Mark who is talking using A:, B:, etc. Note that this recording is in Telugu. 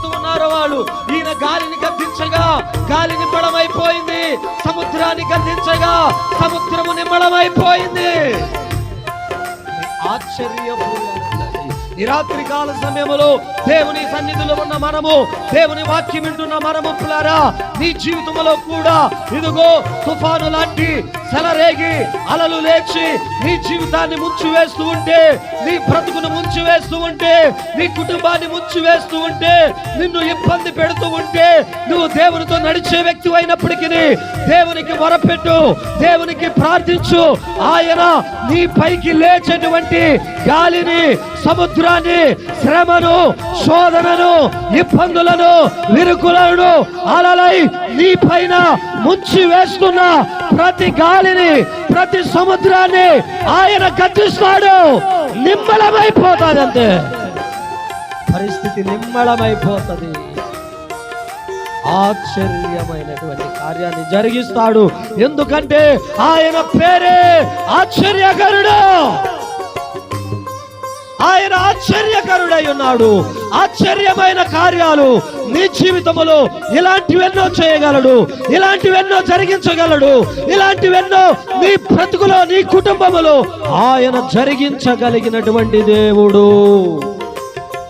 A: పడుతూ ఉన్నారు వాళ్ళు? ఈయన గాలిని గద్దించగా గాలిని నిమ్మడమైపోయింది సముద్రాన్ని గద్దించగా సముద్రము నిమ్మడమైపోయింది ఆశ్చర్యపోయారండి ఈ రాత్రి కాల సమయంలో దేవుని సన్నిధిలో ఉన్న మనము దేవుని వాక్యం వింటున్న మనము పిల్లారా నీ జీవితంలో కూడా ఇదిగో తుఫాను లాంటి సెలరేగి అలలు లేచి నీ జీవితాన్ని ముంచి వేస్తూ ఉంటే నీ బ్రతుకును ముంచి వేస్తూ ఉంటే నీ కుటుంబాన్ని ముంచి వేస్తూ ఉంటే నిన్ను ఇబ్బంది పెడుతూ ఉంటే నువ్వు దేవునితో నడిచే వ్యక్తి అయినప్పటికీ దేవునికి మొరపెట్టు దేవునికి ప్రార్థించు. ఆయన నీ పైకి లేచేటువంటి గాలిని సముద్రాన్ని శ్రమను శోధనను ఇబ్బందులను విరుకులను అలలై నీ పైన ముంచి వేస్తున్న ప్రతి గాలిని ప్రతి సముద్రాన్ని ఆయన గద్దిస్తాడు. నిమ్మలమైపోతాది అంతే పరిస్థితి నిమ్మలమైపోతుంది. ఆశ్చర్యమైనటువంటి కార్యాన్ని జరిగిస్తాడు. ఎందుకంటే ఆయన పేరే ఆశ్చర్యకరుడు. ఆయన ఆశ్చర్యకరుడై ఉన్నాడు. ఆశ్చర్యమైన కార్యాలు నీ జీవితంలో ఇలాంటివెన్నో చేయగలడు. ఇలాంటివెన్నో జరిగించగలడు. ఇలాంటివెన్నో నీ బ్రతుకులో నీ కుటుంబములో ఆయన జరిగించగలిగినటువంటి దేవుడు.